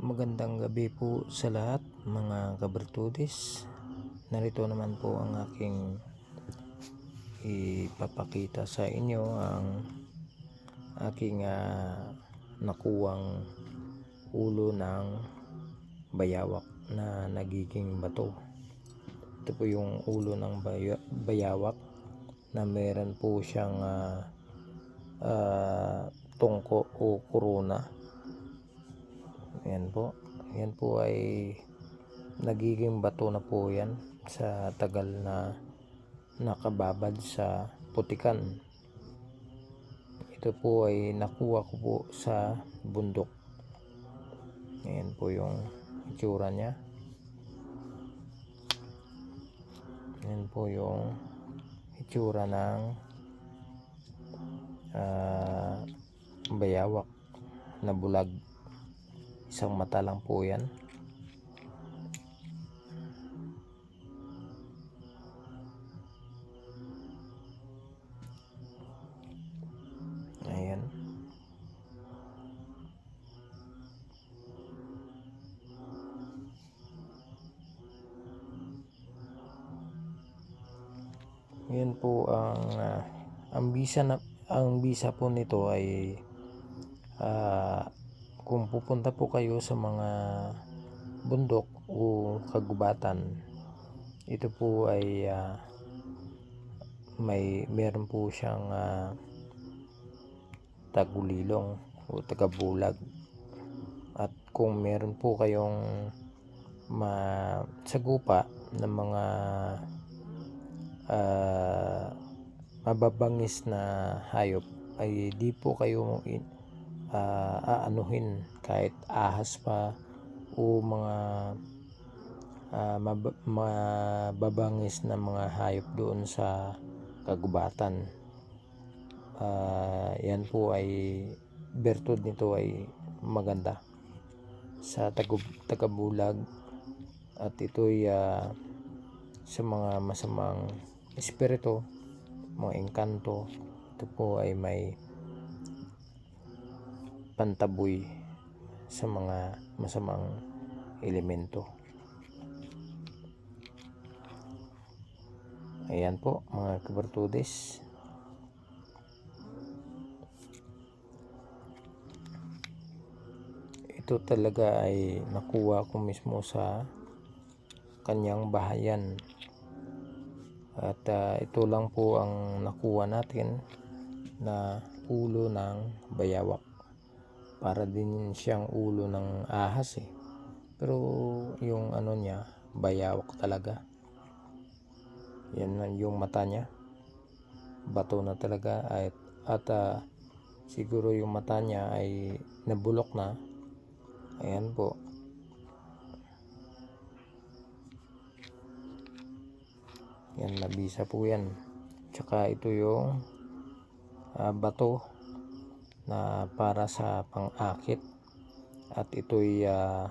Magandang gabi po sa lahat mga kabertudis. Narito naman po ang aking ipapakita sa inyo ang aking ah, nakuwang ulo ng bayawak na nagiging bato. Ito po yung ulo ng baya- bayawak na meron po siyang ah, ah, tungko o kuruna Ayan po. Ayan po ay nagiging bato na po yan sa tagal na nakababad sa putikan. Ito po ay nakuha ko po sa bundok. Ayan po yung itsura niya. Ayan po yung itsura ng ah, bayawak na bulag. Isang mata lang po yan. Ayan. Yan po ang ah, ang bisa na ang bisa po nito ay ah, kung pupunta po kayo sa mga bundok o kagubatan ito po ay ah, may meron po siyang ah, tagulilong o tagabulag. At kung meron po kayong masagupa ng mga ah, mababangis na hayop ay di po kayo in, ah, aanuhin kahit ahas pa o mga ah, mab- mababangis na mga hayop doon sa kagubatan. Ah, yan po ay bertud nito ay maganda sa tagub, tagabulag at ito'y ah, sa mga masamang espiritu, mga engkanto, ito po ay may pantaboy sa mga masamang elemento. Ayan po mga kabartudes. Ito talaga ay nakuha ko mismo sa kanyang bahayan. At ah, ito lang po ang nakuha natin na ulo ng bayawak para din siyang ulo ng ahas eh. Pero yung ano niya, bayawak talaga. Yan yung mata niya. Bato na talaga at, at ah, siguro yung mata niya ay nabulok na. Ayan po. Yan, nabisa po yan. Tsaka ito yung ah, bato na para sa pang-akit. At ito'y ah,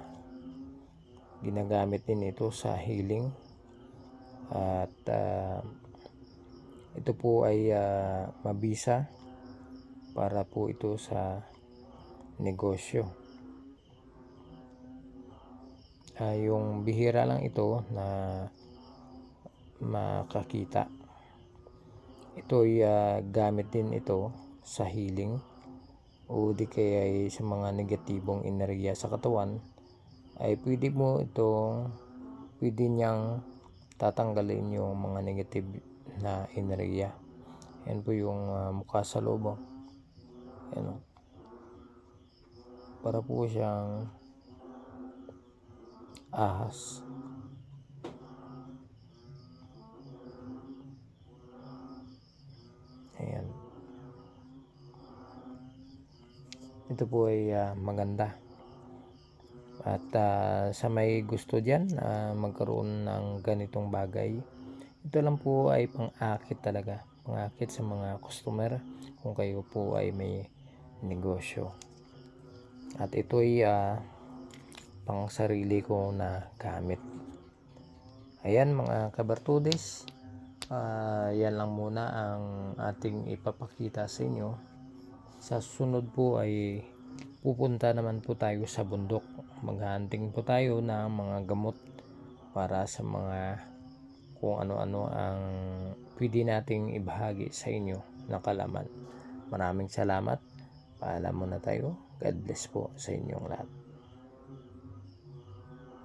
ginagamit din ito sa healing. At ah, ito po ay ah, mabisa para po ito sa negosyo. Ah, yung bihira lang ito na makakita. Ito'y ah, gamit din ito sa healing o di kaya ay sa mga negatibong enerhiya sa katawan ay pwede mo itong pwede niyang tatanggalin yung mga negative na enerhiya. Yan po yung ah, mukha sa loob yan oh. para po siyang ahas ito po ay ah, maganda. At ah, sa may gusto dyan ah, magkaroon ng ganitong bagay ito lang po ay pang-akit talaga. Pang-akit sa mga customer kung kayo po ay may negosyo. At ito ay ah, pang sarili ko na gamit. Ayan mga kabartudes. Ah, yan lang muna ang ating ipapakita sa inyo sa susunod po ay pupunta naman po tayo sa bundok. Maghahunting po tayo ng mga gamot para sa mga kung ano-ano ang pwede nating ibahagi sa inyo na kalaman. Maraming salamat. Paalam muna tayo. God bless po sa inyong lahat.